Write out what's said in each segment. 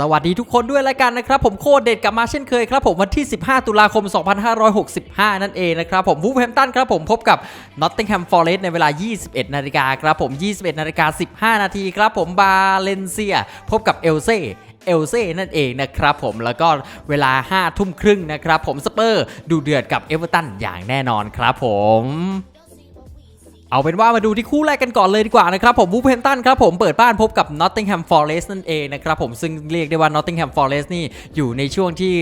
สวัสดีทุกคนด้วยแล้วกันนะครับ ผมโคดเด็ดกลับมาเช่นเคยครับผมวันที่ 15 ตุลาคม 2565 นั่นเองนะครับผมวูฟแฮมตันครับผมพบกับ Nottingham Forest ในเวลา 21 นาฬิกาครับผม 21 นาฬิกา 15 นาทีครับผมบาเลนเซีย พบกับเอลเซเอลเซ่นั่นเองนะครับผมแล้วก็เวลา5ทุ่มครึ่งนะครับผมสเปอร์ดูเดือดกับเอเวอร์ตันอย่างแน่นอนครับผม เอาเป็นว่ามาดูที่คู่แรกกันก่อนเลยดีกว่านะครับผมวูฟแฮมตันครับผมเปิดบ้านพบกับนอตติงแฮมฟอร์เรสนั่นเองนะครับผมซึ่งเรียกได้ว่านอตติงแฮมฟอร์เรสนี่อยู่ในช่วงที่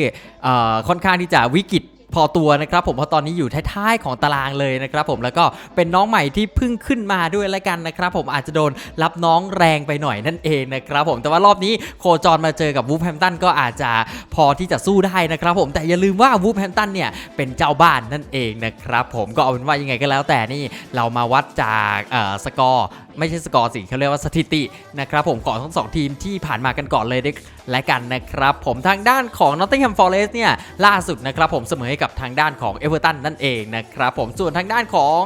ค่อนข้างที่จะวิกฤต พอตัวนะครับผมเพราะตอนนี้อยู่ท้ายๆของตารางเลยนะครับผมแล้วก็เป็นน้องใหม่ที่เพิ่งขึ้นมาด้วยแล้วกันนะครับผมอาจจะโดนรับน้องแรงไปหน่อยนั่นเองนะครับผมแต่ว่ารอบนี้โคจรมาเจอกับวูฟแฮมตันก็อาจจะพอที่จะสู้ได้นะครับผมแต่อย่าลืมว่าวูฟแฮมตันเนี่ยเป็นเจ้าบ้านนั่นเองนะครับผมก็เอาเป็นว่ายังไงก็แล้วแต่นี่เรามาวัดจากสกอร์ ไม่ใช่สกอร์สิเขาเรียกว่าสถิตินะครับผมก่อนทั้งสองทีมที่ผ่านมากันก่อนเลยได้และกันนะครับผมทางด้านของ Nottingham Forest เนี่ยล่าสุดนะครับผมเสมอให้กับทางด้านของ Everton นั่นเองนะครับผมส่วนทางด้านของ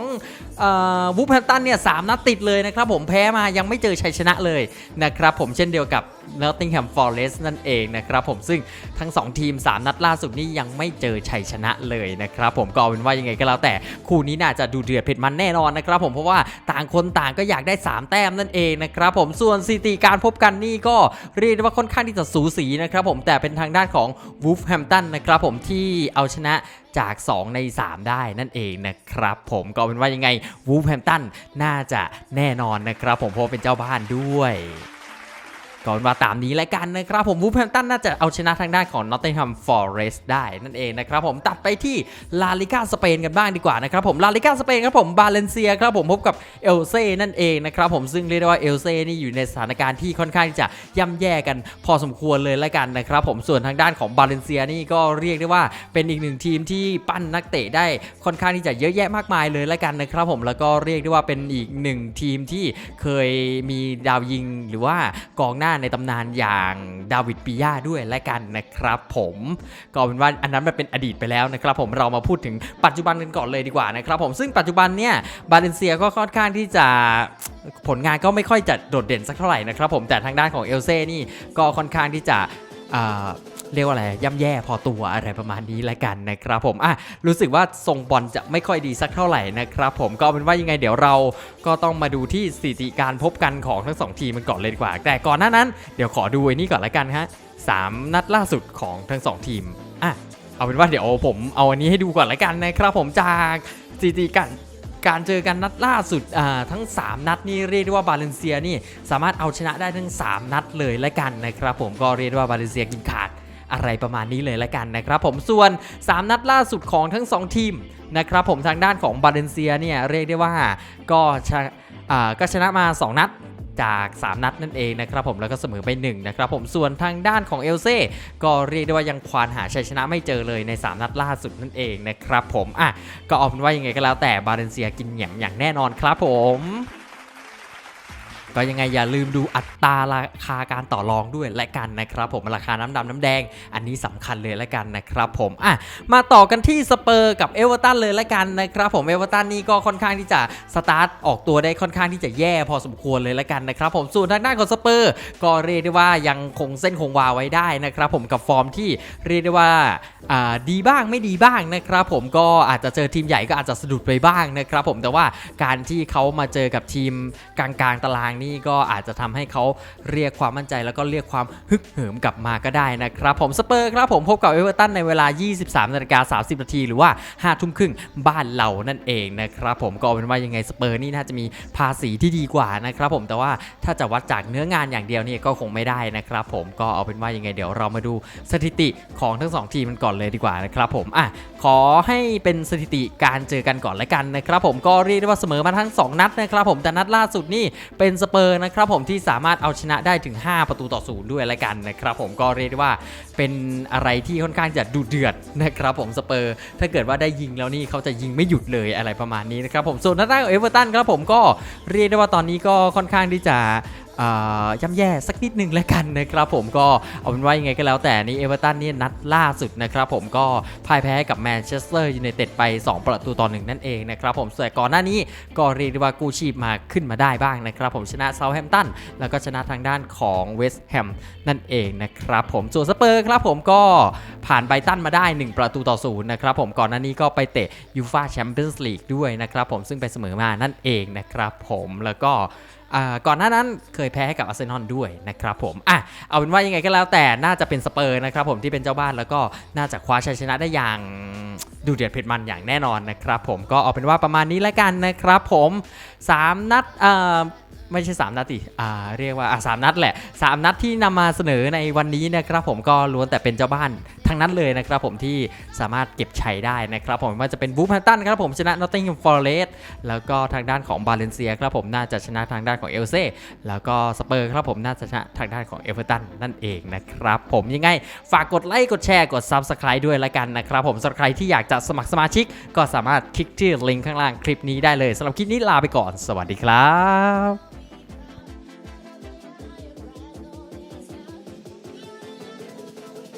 วูฟแฮมตันเนี่ยสามนัดติดเลยนะครับผมแพ้มายังไม่เจอชัยชนะเลยนะครับผมเช่นเดียวกับ Nottingham Forest นั่นเองนะครับผมซึ่งทั้ง 2 ทีม 3 นัดล่าสุดนี่ยังไม่เจอชัยชนะเลยนะครับผมก็เอาเป็นว่ายังไงก็แล้วแต่คู่นี้น่าจะดูเดือดเผ็ดมันแน่นอนนะครับผมเพราะว่าต่างคนต่างก็อยากได้3 แต้มนั่นเองนะครับผมส่วนสถิติการพบกันนี่ก็เรียกได้ว่าค่อนข้างที่จะสูสีนะครับผมแต่เป็นทางด้านของวูฟแฮมตันนะครับผมที่เอาชนะจาก 2 ใน 3 ได้นั่นเองนะครับผมก็เป็นว่ายังไงวูฟแฮมตันน่าจะแน่นอนนะครับผมเพราะเป็นเจ้าบ้านด้วย ก่อนมาตามนี้แล้วกันนะครับผมวูฟแฮมตันน่าจะเอาชนะทางด้านของ Nottingham Forest ได้นั่นเองนะครับผมตัดไปที่ลาลิกาสเปนกันบ้างดีกว่านะครับผมลาลิกาสเปนครับผมบาเลนเซียครับผมพบกับเอลเซ่นั่นเองนะครับผมซึ่งเรียกได้ว่าเอลเซ่นี่อยู่ในสถานการณ์ที่ค่อนข้างจะย่ำแย่กันพอสมควรเลยแล้วกันนะครับผมส่วนทางด้านของบาเลนเซียนี่ก็เรียกได้ว่าเป็นอีกหนึ่งทีมที่ปั้นนักเตะได้ค่อนข้างที่จะเยอะแยะมากมายเลยแล้วกันนะครับผมแล้วก็เรียกได้ว่าเป็นอีกหนึ่งทีมที่เคยมีดาวยิงหรือว่ากองหน้าในตำนานอย่างดาวิดปิยาด้วยและกันนะครับผมก็เป็นว่าอันนั้นมันเป็นอดีตไปแล้วนะครับผมเรามาพูดถึงปัจจุบันกันก่อนเลยดีกว่านะครับผมซึ่งปัจจุบันเนี่ยบาเลนเซียก็ค่อนข้างที่จะผลงานก็ไม่ค่อยจะโดดเด่นสักเท่าไหร่นะครับผมแต่ทางด้านของเอลเซ่นี่ก็ค่อนข้างที่จะ เรียกว่าอะไรย่ำแย่พอตัวอะไรประมาณนี้ละกันนะครับผมอะรู้สึกว่าทรงบอลจะไม่ค่อยดีสักเท่าไหร่นะครับผมก็เป็นว่ายังไงเดี๋ยวเราก็ต้องมาดูที่สถิติการพบกันของทั้งสองทีมมันก่อนเลยดีกว่า แต่ก่อนหน้านั้นเดี๋ยวขอดูไอ้นี่ก่อนละกันฮะสามนัดล่าสุดของทั้งสองทีมอะเอาเป็นว่าเดี๋ยวผมเอาอันนี้ให้ดูก่อนละกันนะครับผมจากสถิติการการเจอกันนัดล่าสุดอ่าทั้ง 3 นัดนี่เรียกได้ว่าบาเลนเซียนี่สามารถเอาชนะได้ทั้ง 3 นัดเลยละกันนะครับผมก็เรียกได้ว่าบาเลนเซียกินขาด อะไรประมาณนี้เลยละกันนะครับผมส่วน 3 นัดล่าสุดของทั้ง 2 ทีมนะครับผมทางด้านของบาเลนเซียเนี่ยเรียกได้ว่าก็ชนะอ่าก็ชนะมา 2 นัดจาก 3 นัดนั่นเองนะครับผมแล้วก็เสมอไป1นะครับผมส่วนทางด้านของเอลเซ่ก็เรียกได้ว่ายังควานหาชัยชนะไม่เจอเลยใน 3 นัดล่าสุดนั่นเองนะครับผมอะก็เอาเป็นว่ายังไงก็แล้วแต่บาเลนเซียกินแหยมอย่างแน่นอนครับผม ก็ยังไงอย่าลืมดูอัตราราคาการต่อรองด้วยและกันนะครับผมราคาน้ำดำน้ำแดง อันนี้สำคัญเลยและกันนะครับผมอะมาต่อกันที่สเปอร์กับเอเวอร์ตันเลยและกันนะครับผมเอเวอร์ตันนี่ก็ค่อนข้างที่จะสตาร์ทออกตัวได้ค่อนข้างที่จะแย่พอสมควรเลยและกันนะครับผมส่วนทางด้านของสเปอร์ ก็เรียกได้ว่ายังคงเส้นคงวาไว้ได้นะครับผมกับฟอร์มที่เรียกได้ว่าอ่าดีบ้างไม่ดีบ้างนะครับผมก็อาจจะเจอทีมใหญ่ก็อาจจะสะดุดไปบ้างนะครับผมแต่ว่าการที่เขามาเจอกับทีมกลางๆตารางนี่ี่ก็อาจจะทำให้เขาเรียกความมั่นใจแล้วก็เรียกความฮึกเหิมกลับมาก็ได้นะครับ ผมสเปอร์ครับผมพบกับเอเวอร์ตันในเวลา 23นาฬิกา30นาทีหรือว่า5ทุ่มครึ่งบ้านเรานั่นเองนะครับผมก็เอาเป็นว่ายังไงสเปอร์นี่น่าจะมีภาษีที่ดีกว่านะครับผมแต่ว่าถ้าจะวัดจากเนื้องานอย่างเดียวนี่ก็คงไม่ได้นะครับผมก็เอาเป็นว่ายังไงเดี๋ยวเรามาดูสถิติของทั้งสองทีมมันก่อนเลยดีกว่านะครับผมอะขอให้เป็นสถิติการเจอกันก่อนละกันนะครับผมก็เรียกได้ว่าเสมอมาทั้งสองนัดนะครับผมแต่นัดล่าสุดนี่เป็นสเปอร์นะครับผมที่สามารถเอาชนะได้ถึง 5 ประตูต่อศูนย์ด้วยละกันนะครับผมก็เรียกได้ว่าเป็นอะไรที่ค่อนข้างจะดุเดือดนะครับผมสเปอร์ ถ้าเกิดว่าได้ยิงแล้วนี่เขาจะยิงไม่หยุดเลยอะไรประมาณนี้นะครับผมส่วนนัดแรกเอเวอร์ตันครับผมก็เรียกได้ว่าตอนนี้ก็ค่อนข้างที่จะ ย่ำแย่สักนิดหนึ่งแล้วกันนะครับผมก็เอาเป็นว่ายังไงก็แล้วแต่นี่เอเวอร์ตันนี่นัดล่าสุดนะครับผมก็พ่ายแพ้กับแมนเชสเตอร์ยูไนเต็ดไป 2 ประตูต่อหนึ่งนั่นเองนะครับผมส่วนก่อนหน้านี้ก็เรียกได้ว่ากู้ชีพมาขึ้นมาได้บ้างนะครับผมชนะเซาท์แฮมตันแล้วก็ชนะทางด้านของเวสต์แฮมนั่นเองนะครับผมส่วนสเปอร์ครับผมก็ผ่านไบตันมาได้ 1 ประตูต่อศูนย์นะครับผมก่อนหน้านี้ก็ไปเตะยูฟาแชมเปี้ยนส์ลีกด้วยนะครับผมซึ่งไปเสมอมานั่นเองนะครับผมแล้วก็ ก่อนหน้านั้นเคยแพ้ให้กับอาร์เซนอลด้วยนะครับผมอะเอาเป็นว่ายังไงก็แล้วแต่น่าจะเป็นสเปอร์นะครับผมที่เป็นเจ้าบ้านแล้วก็น่าจะคว้าชัยชนะได้อย่างดูเดือดเผ็ดมันอย่างแน่นอนนะครับผมก็เอาเป็นว่าประมาณนี้แล้วกันนะครับผม 3 นัดเอ่อไม่ใช่ 3 นัดดิอ่า เรียกว่าอะสามนัดแหละ 3 นัดที่นำมาเสนอในวันนี้นะครับผมก็ล้วนแต่เป็นเจ้าบ้าน ทั้งนั้นเลยนะครับผมที่สามารถเก็บใชัยได้นะครับผมไม่ว่าจะเป็นบูฟแฮมตันครับผมชนะนอตติงแฮมฟอร์เรสแล้วก็ทางด้านของบาเลนเซียครับผมน่าจะชนะทางด้านของเอลเซ่แล้วก็สเปอร์ครับผมน่าจะชนะทางด้านของเอเวอร์ตันนั่นเองนะครับผมยังไงฝากกดไลค์กดแชร์กด Subscribe ด้วยละกันนะครับผมสำหรับใครที่อยากจะสมัครสมาชิก ก็สามารถคลิกที่ลิงก์ข้างล่างคลิปนี้ได้เลยสำหรับคลิปนี้ลาไปก่อน สวัสดีครับ